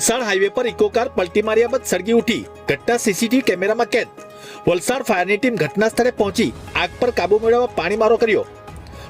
Valsad highway પર Eeco car પલટી માર્યા બાદ સળગી ઉઠી. ઘટના સીસીટીવી કેમેરામાં કેદ. વલસાડ ફાયરની ટીમ ઘટના સ્થળે પહોંચી. આગ પર કાબુ મેળવવા પાણીમારો કર્યો.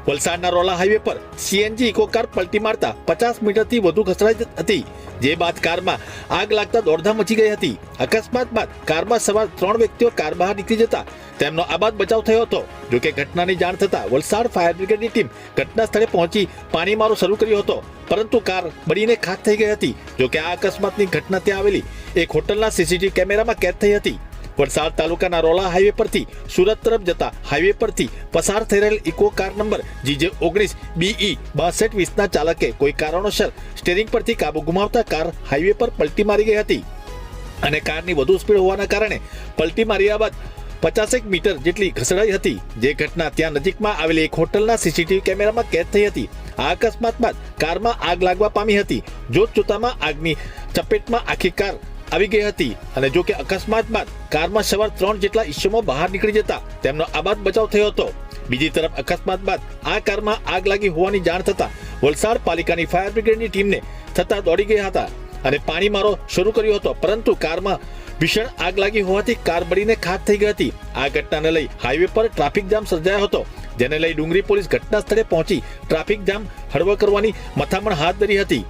વલસાડના રોલા હાઈવે પર સીએનજી ઇકો કાર પલટી મારતા પચાસ મીટરથી વધુ ઘસડાઈ હતી, જે બાદ કારમાં આગ લાગતા દોડધામ મચી ગઈ હતી. અકસ્માત બાદ કારમાં સવાર ત્રણ વ્યક્તિઓ કાર બહાર નીકળી જતા તેમનો આબાદ બચાવ થયો હતો. જોકે ઘટનાની જાણ થતા વલસાડ ફાયર બ્રિગેડની ટીમ ઘટના સ્થળે પહોંચી પાણીમારો શરૂ કર્યો હતો. પરંતુ કાર બળીને ખાક થઈ ગઈ હતી. જોકે આ અકસ્માતની ઘટના ત્યાં આવેલી એક હોટલના સીસીટીવી કેમેરામાં કેદ થઈ હતી. વલસાડ તાલુકાના રોલા હાઈવે પરથી સુરત તરફ જતા હાઈવે પરથી પસાર થઈ રહેલ ઇકો કાર નંબર જીજે ઓગણીસ બીઈ બાસઠ વીસના ચાલકે કોઈ કારણોસર સ્ટેરિંગ પરથી કાબુ ગુમાવતા કાર હાઈવે પર પલટી મારી ગઈ હતી. અને કારની વધુ સ્પીડ હોવાના કારણે પલટી માર્યા બાદ પચાસેક મીટર જેટલી ઘસડાઈ હતી. જે ઘટના ત્યાં નજીકમાં આવેલી એક હોટલના સીસીટીવી કેમેરામાં કેદ થઈ હતી. આ અકસ્માત બાદ કારમાં આગ લાગવા પામી હતી. જોત જોતામાં આગની ચપેટમાં આખી કાર આવી ગઈ હતી અને જો કે અકસ્માત બાદ કારમાં સવાર ત્રણ જેટલા ઈસમો બહાર નીકળી જતા તેમનો આબાદ બચાવ થયો હતો. બીજી તરફ અકસ્માત બાદ આ કારમાં આગ લાગી હોવાની જાણ થતા વલસાડ પાલિકાની ફાયર બ્રિગેડની ટીમને થતા દોડી ગયા હતા અને પાણી મારો શરૂ કર્યો હતો, પરંતુ કારમાં ભીષણ આગ લાગી હોવાથી કાર બળીને ખાત થઈ ગઈ હતી. આ ઘટનાને લઈ હાઈવે પર ટ્રાફિક જામ સર્જાયો હતો, જેને લઈ ડુંગરી પોલીસ ઘટના સ્થળે પહોંચી ટ્રાફિક જામ હળવો કરવાની મથામણ હાથ ધરી હતી.